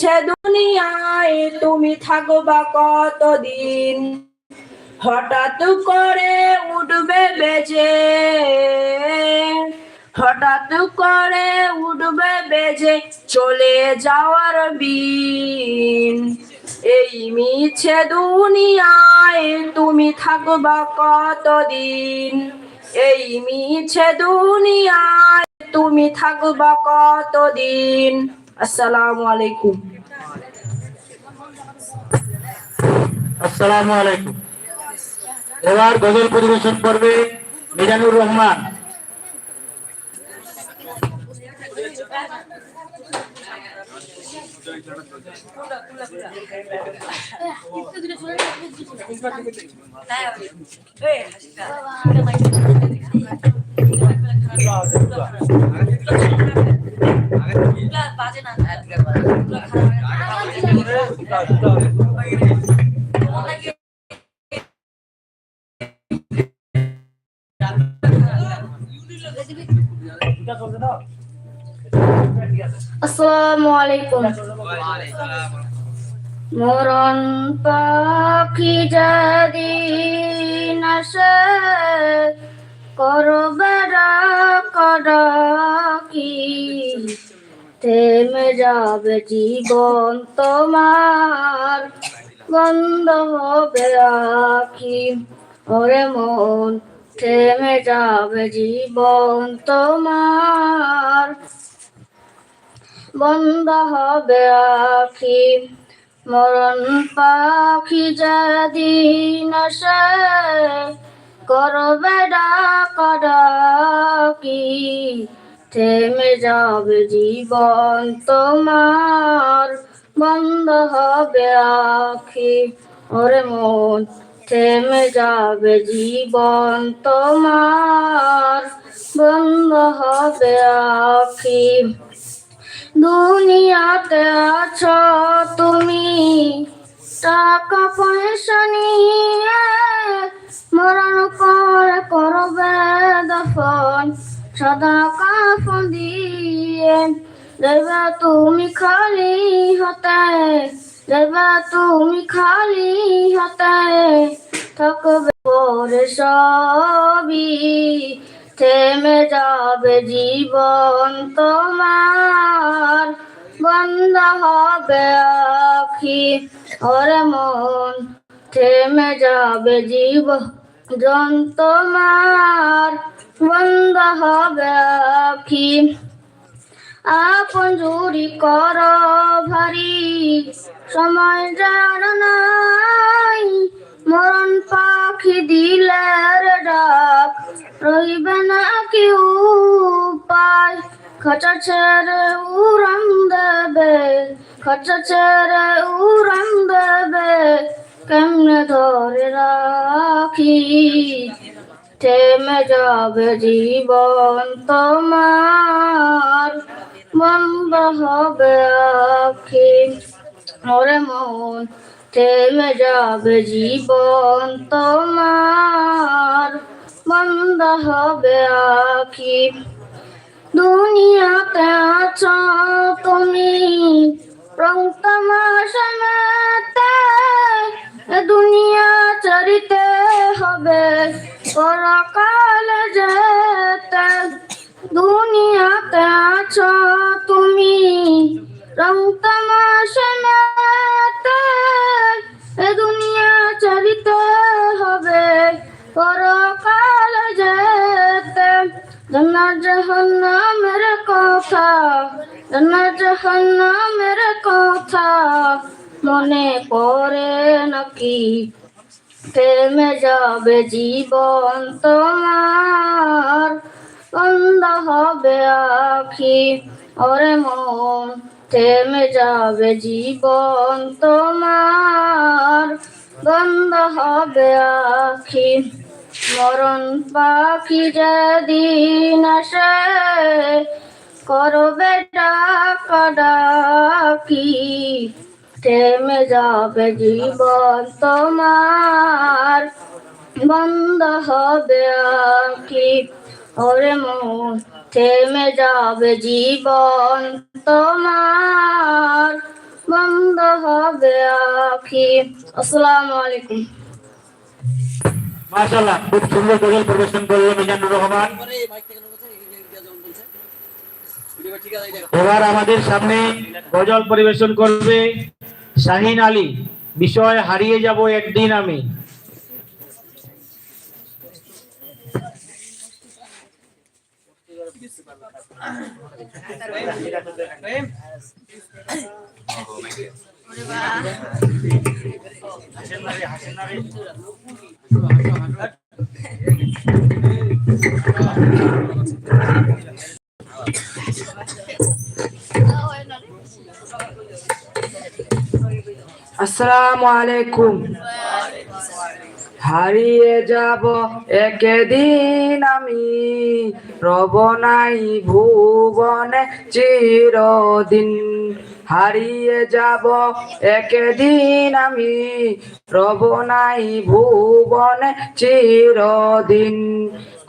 মিছে দুনিয়ায় তুমি থাকবা কতদিন? হঠাৎ করে উঠবে বেজে। হঠাৎ করে উঠবে বেজে চলে যাওয়ার বিন এই মিছে দুনিয়ায় তুমি থাকবা কতদিন? এই মিছে দুনিয়ায় তুমি থাকবা কতদিন? আসসালামু আলাইকুম আসসালামু আলাইকুম এবার গজল পরিবেশন করবে মিজানুর রহমান বাজে না আসসালামু আলাইকুম মরণ পাখি যদি করবে কডকি থেমে যাবে জীবন তোমার, বন্ধ হবে আখি। ওরে মন, থেমে যাবে জীবন তোমার, বন্ধ হবে আখি। মরণ পাখি যেদিন আসে করবে ডাকি থেমে যাবে জীবন তোমার, বন্ধ হবে আখি। ওরে মন, থেমে যাবে জীবন তোমার, বন্ধ হবে আখি। দুনিয়াতে আছো তুমি, টাকা পয়সা নিয়ে মরণ পর করবে দফন, সদা কাফন দিয়ে। দেবা তুমি খালি হতে দেবা তুমি খালি হতে। থাকবে পরে সবই, থেমে যাবে জীবন তোমার। বন্ধ হবে আখি, ওরে মন, থেমে যাবে জীবন তোমার বন্ধ হবে আখি। আপন জুরি কর ভারী, সময় জান নাই। মরণ পাখি দিলের ডাক, রইবে না কি উপায়। খচা ছেড়ে উড়ান দেবে খচা ছেড়ে উড়ান দেবে। কেমনে ধরে রাখি। থেমে যাবে জীবন তোমার, বন্ধ হবে আখি। ওরে মন, থেমে যাবে জীবন তোমার, বন্ধ হবে আখি। দুনিয়াতে আছো তুমি, রং তামাশাতে দুনিয়া চরিতে হবে, পরকাল যেতে দুনিয়াতে আছো তুমি রং তামাশাতে দুনিয়া চরিতে হবে, পরকাল যেতে জানা জাহান্নামের কথা জানা জাহান্নামের কথা। মনে পড়ে নাকি? থেমে যাবে জীবন তোমার বন্ধ হবে আখি। ওরে মন থেমে যাবে জীবন তোমার বন্ধ হবে আখি। মরণ পাখি যেদিন আসে, করবে ডাকি। থেমে যাবে জীবন তোমার। বন্ধ হবে আখি ওরে মন থেমে যাবে জীবন তোমার। বন্ধ হবে আখি আসসালামু আলাইকুম। মাশাআল্লাহ, খুব সুন্দর গজল পরিবেশন করল মিজানুর রহমান। এবার আমাদের সামনে গজল পরিবেশন করবে শাহিন আলী। বিষয় হারিয়ে যাব একদিন আমি। আসসালামু আলাইকুম। হারিয়ে যাব একদিন আমি, রব নাই ভুবনে চিরদিন। হারিয়ে যাব একদিন আমি, রব নাই ভুবনে চিরদিন।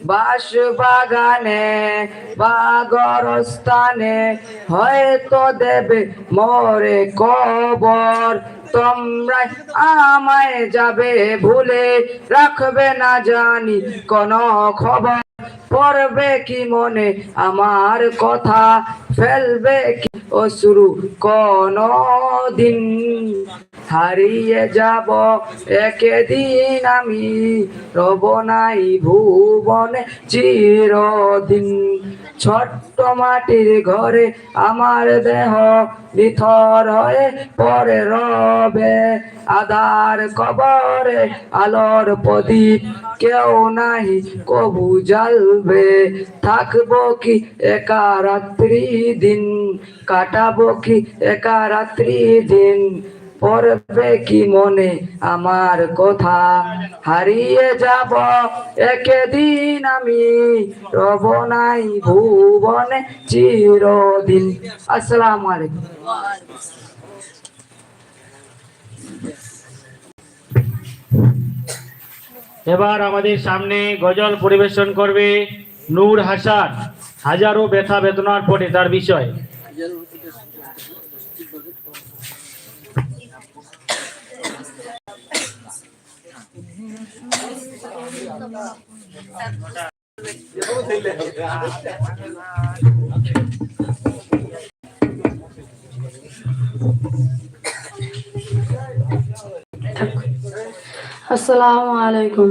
বাস বাগানে বাগরস্থানে, হয়তো দেবে মরে কবর। তোমরা আমায় যাবে ভুলে রাখবে না জানি কোন খবর। পড়বে কি মনে আমার কথা? ফেলবে অশ্রু দিন হারিয়ে যাব। একদিন আমি রব নাই ভুবনে চিরদিন। ছোট্ট মাটির ঘরে আমার দেহ নিথর হয়ে পরে রবে। আধার কবরে আলোর প্রদীপ কেউ নাই কবু জ্বালবে। থাকব কি একা রাত্রি দিন কাটাবো কি একা রাত্রি দিন? পড়বে কি মনে আমার কথা? হারিয়ে যাব একদিন আমি, রব নাই ভুবনে চিরদিন। আসসালামু আলাইকুম। এবার আমাদের সামনে গজল পরিবেশন করবে নূর হাসান হাজারো ব্যথা বেদনার পরে তার বিষয়। আসসালামু আলাইকুম।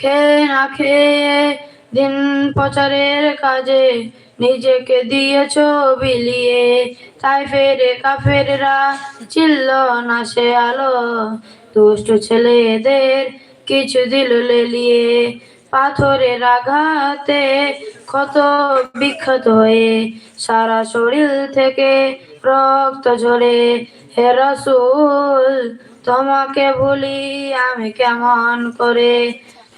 খেয়ে না খেয়ে দিন প্রচারের কাজে। নিজেকে দিয়েছ বিলিয়ে, তাই ফেরে কাফেররা চিল্ল না সে আলো। দুষ্ট ছেলেদের কিছু দিল লেলিয়ে, পাথরের আঘাতে ক্ষত বিক্ষত হয়ে। সারা শরীর থেকে রক্ত ঝরে। হে রসুল, তোমাকে ভুলি আমি কেমন করে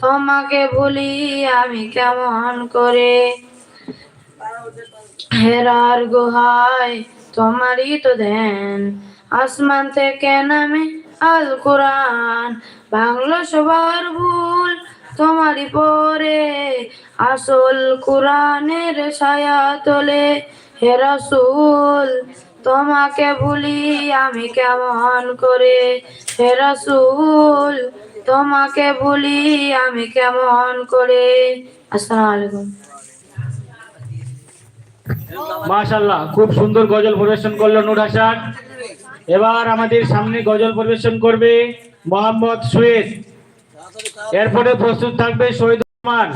তোমাকে ভুলি আমি কেমন করে? হেরার গুহায় তোমারই তো ধ্যান আসমান থেকে নামে আল কোরআন। বাংলা সবার ভুল তোমারই পরে। আসল কোরআনের ছায়া তোলে। হে রাসূল, তোমাকে ভুলি আমি কেমন করে? হে রাসূল তোমাকে ভুলি আমি কেমন করে? আসসালামু আলাইকুম। মাশাল্লাহ খুব সুন্দর গজল পরিবেশন করল নূর হাসান। এবার আমাদের সামনে গজল পরিবেশন করবে মোহাম্মদ সুয়েদ। এরপরে প্রস্তুত থাকবে শহীদ রহমান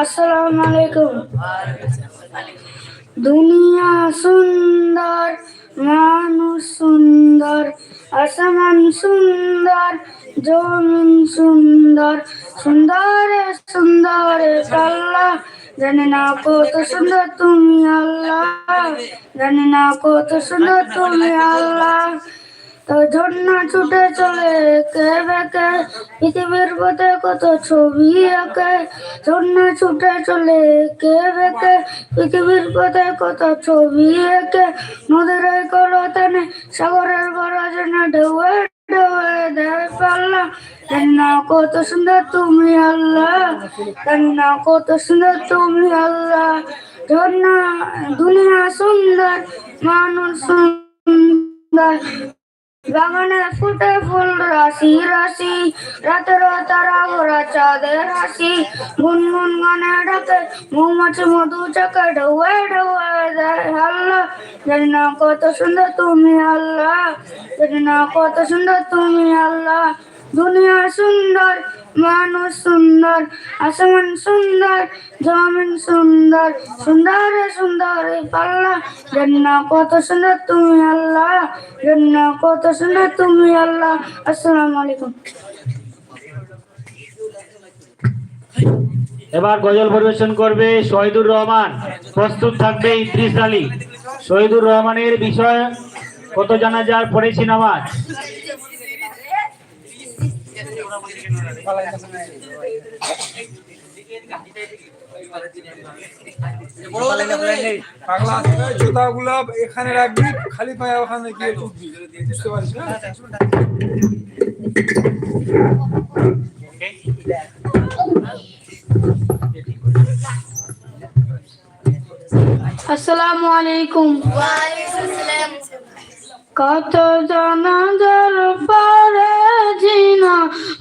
আসসালামু আলাইকুম। দুনিয়া সুন্দর মানুষ সুন্দর, আসমান সুন্দর, জমিন সুন্দর সুন্দর সুন্দর আল্লাহ জানি না কত সুন্দর তুমি আল্লাহ, জানি না কত সুন্দর তুমি আল্লাহ। ঝর্ণা ছুটে চলে কে বেকে পৃথিবীর পথে কত ছবি আঁকে। ঝর্ণা ছুটে চলে কে বেকে পৃথিবীর পথে কত ছবি আঁকে। নদীর কলতানে, সাগরের গরজনে ঢেউয়ে ঢেউয়ে দেয় পাল্লা। জানি না কত সুন্দর তুমি আল্লাহ। জানি না কত সুন্দর তুমি আল্লাহ। ঝর্ণা দুনিয়া সুন্দর, মানুষ সুন্দর। বাগানে ফুটে ফুল রাশি রাশি রাতে তারা ভরা চাঁদের রাশি গুনগুন গানে ডাকে মৌমাছি মধু চাকে ঢৌয়ে ঢৌয়ে দেয় আল্লাহ জানি না কত সুন্দর তুমি আল্লাহ, জানি না কত সুন্দর তুমি আল্লাহ। দুনিয়া সুন্দর মানুষ সুন্দর, আসমান সুন্দর, জমিন সুন্দর সুন্দর সুন্দর পাল্লা। জানি না কত সুন্দর তুমি আল্লাহ জানি না কত সুন্দর তুমি আল্লাহ। আসসালামু আলাইকুম। এবার গজল পরিবেশন করবে শহীদুর রহমান। প্রস্তুত থাকবে ইদ্রিস আলী। শহীদুর রহমানের বিষয় কত জানাজার পড়েছি নামাজ। জুতাগুলো এখানে রাখবি খালি পায়ে ওখানে গিয়ে বুঝতে পারছিস না আসসালামু। আলাইকুম কত জানাজার পারে জিনা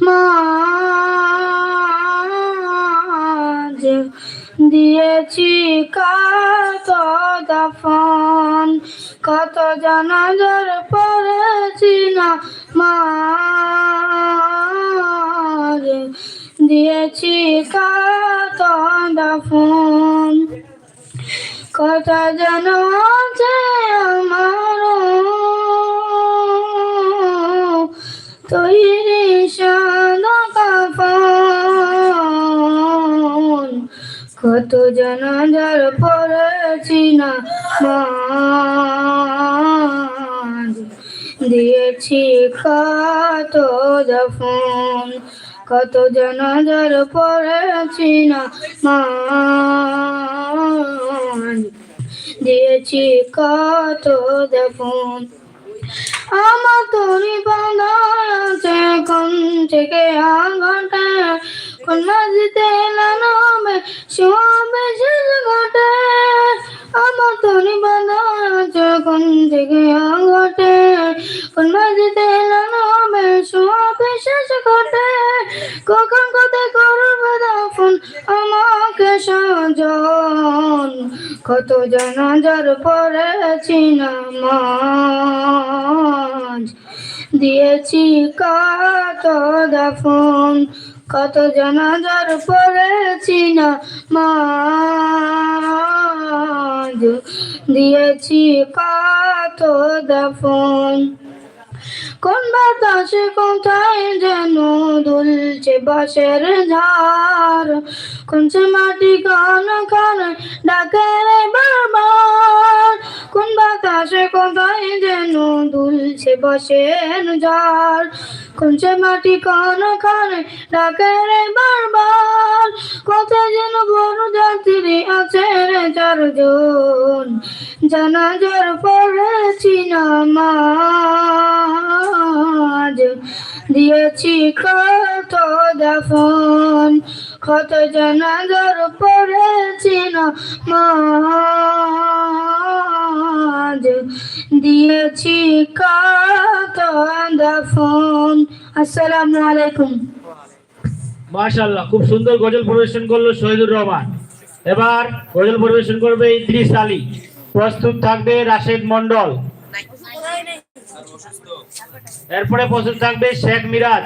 মাঝ দিয়েছি কত দফন, কত জানাজার পরে জিনা মাঝ দিয়েছি কত দফন, কত যেন আছে আমার তৈরি কাপন কত জানাজার পড়েছি না দিয়েছি কত দফন কত জানাজার পড়েছি না দিয়েছি কত দফন আমার তরি বাঁধা আছে কোন থেকে আঘাটে কোন মাঝিতে নামে শোবে শেষ ঘটে আমার তোরি বাঁধা কোন থেকে আঘাটে কোন মাঝিতে নামে শোবে শেষ ঘটে কখন কোথায় করবে দাফন আমাকে সাজন কত জানাজার পড়েছি নামাজ দিয়েছি কত দাফন, কত জানাজার পড়েছি না মাঝ। দিয়েছি কত দাফন, কোন বাতাসে কোথায় যেন দুলছে বাসের ঝাড়। কোন সে মাটি কান খান ডাকে রে বারবার কোন বাতাসে কোথায় যেন দুলছে বাঁশের ঝাড় কোন মাটি কান খান ডাকে রে বারবার কোথায় যেন বড় যাত্রী আছে রে চারজন। জানাজার পড়েছি নামাজ। দিয়েছি কত দাফন। কত জানাজার পড়েছি নামাজ দিয়েছি কত দাফন আসসালামু আলাইকুম। মাশাল্লাহ খুব সুন্দর গজল পরিবেশন করল শহীদুর রহমান। এবার গজল পরিবেশন করবে ইদ্রিস আলী। প্রস্তুত থাকবে রাশেদ মন্ডল এরপরে প্রস্তুত থাকবে শেখ মিরাজ।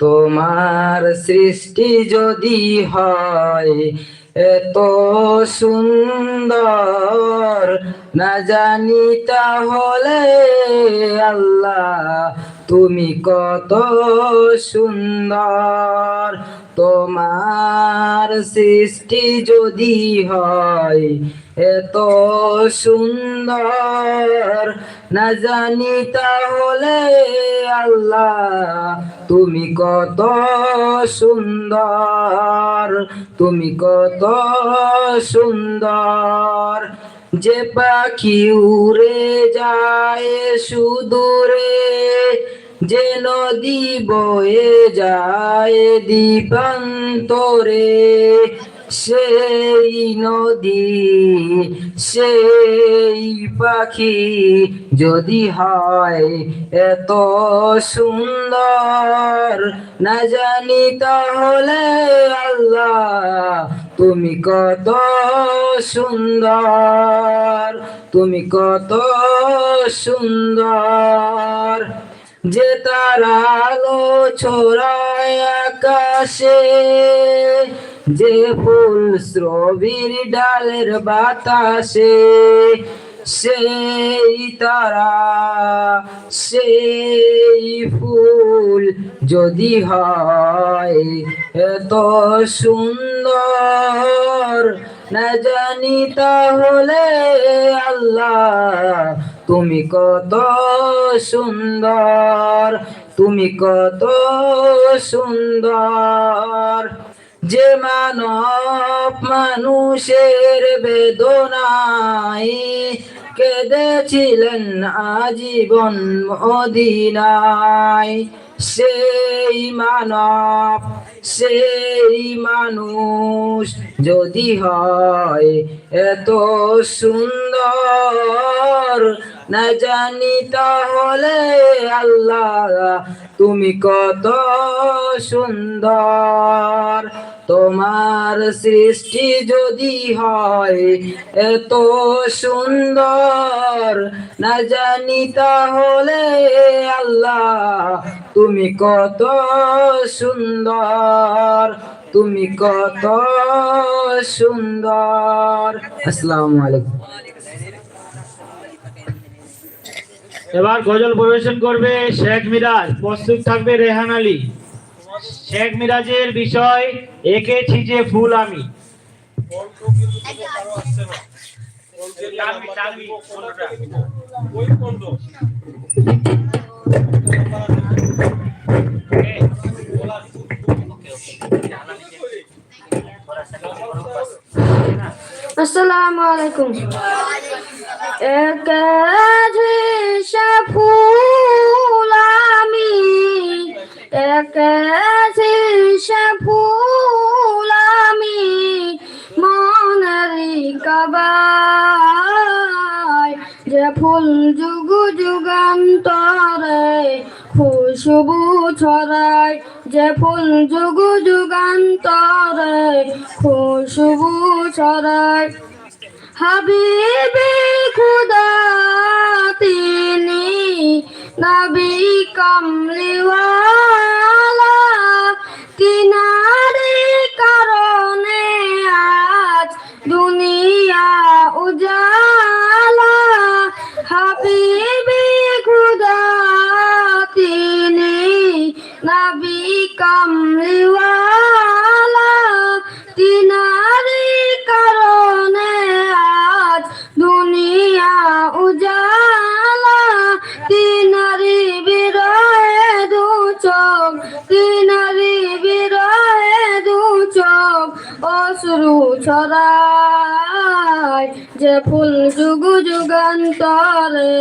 তোমার সৃষ্টি যদি হয়, এত সুন্দর। না জানি তাহলে আল্লাহ, তুমি কত সুন্দর। তোমার সৃষ্টি যদি হয় এত সুন্দর, না জানি তাহলে আল্লাহ তুমি কত সুন্দর, তুমি কত সুন্দর। যে পাখি উড়ে যায় সুদূরে, যে নদী বয়ে যায় দীপান্তরে। সেই নদী, সেই পাখি যদি হয় এত সুন্দর, না জানি তাহলে আল্লাহ তুমি কত সুন্দর, তুমি কত সুন্দর। যে তারা আলো ছড়ায় আকাশে যে ফুল শ্রবীর ডালের বাতাসে, সেই তারা, সেই ফুল যদি হয় এত সুন্দর। না জানি তাহলে আল্লাহ, তুমি কত সুন্দর, তুমি কত সুন্দর। যে মানব মানুষের বেদনাই কেঁদেছিলেন আজীবন মদিনায় সেই মানব, সেই মানুষ যদি হয় এত সুন্দর, না জানি তাহলে আল্লাহ তুমি কত সুন্দর। তোমার সৃষ্টি যদি হয়, এত সুন্দর। না জানি তাহলে আল্লাহ, তুমি কত সুন্দর। তুমি কত সুন্দর। আসসালামু আলাইকুম। এবার গজল পরিবেশন করবে শেখ মিরাজ। প্রস্তুত থাকবে রেহান আলী। শেখ মিরাজের বিষয় এঁকেছি যে ফুল আমি। আসসালামু আলাইকুম। এক ফুল আমি। এক ফুল আমি মনারি কাবায় যে ফুল যুগ যুগান্তরে খুশবু ছড়ায়। যে ফুল যুগ যুগান্তরে খুশবু ছড়ায়। হাবিবে খুদা তিনি নবী কমলিওয়ালা। কিনারে কারণে আজ দুনিয়া উজালা। হাবিবে খুদা তিনি নবী কমলিওয়ালা। ছড়ায় যে ফুল যুগ যুগান্তরে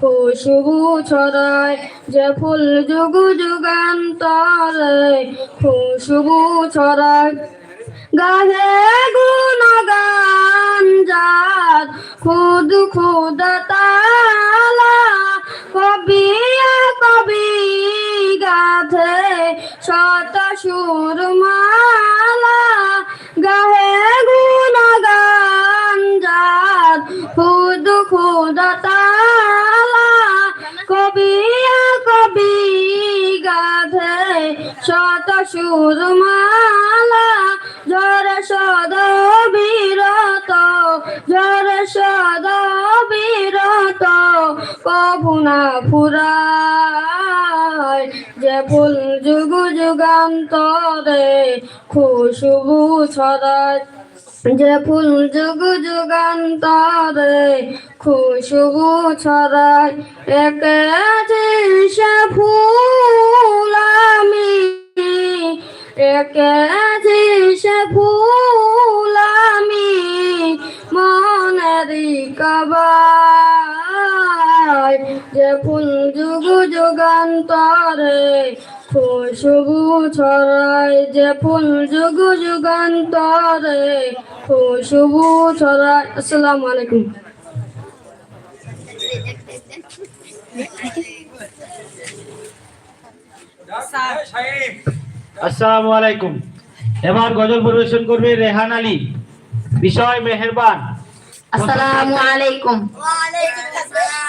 খুশবু ছড়ায় যে ফুল যুগ যুগান্তরে খুশবু ছড়ায়। গাহে গুণগান যার, খুদ খুদ তালা কবিয়া কবি গাথে শত সুর শত সুর মালা ঝরে সদ বিরত ঝরে সদ বিরত কবুনা ফুরায় যে ফুল যুগ যুগান্তরে, খুশবু ছড়ায়। যে ফুল যুগ যুগান্তরে, খুশবু ছড়ায়। এক এক সে ফুল আমি মনেরি কবায় যে ফুল যুগ যুগান্তরে খুশবু ছড়ায় যে ফুল যুগ যুগান্তরে খুশবু ছড়ায়। আসসালামু আলাইকুম। সাহেব। আসসালামু আলাইকুম। এবার গজল পরিবেশন করবে রেহান আলী। বিষয় মেহেরবান। আসসালামু আলাইকুম। আসসালাম।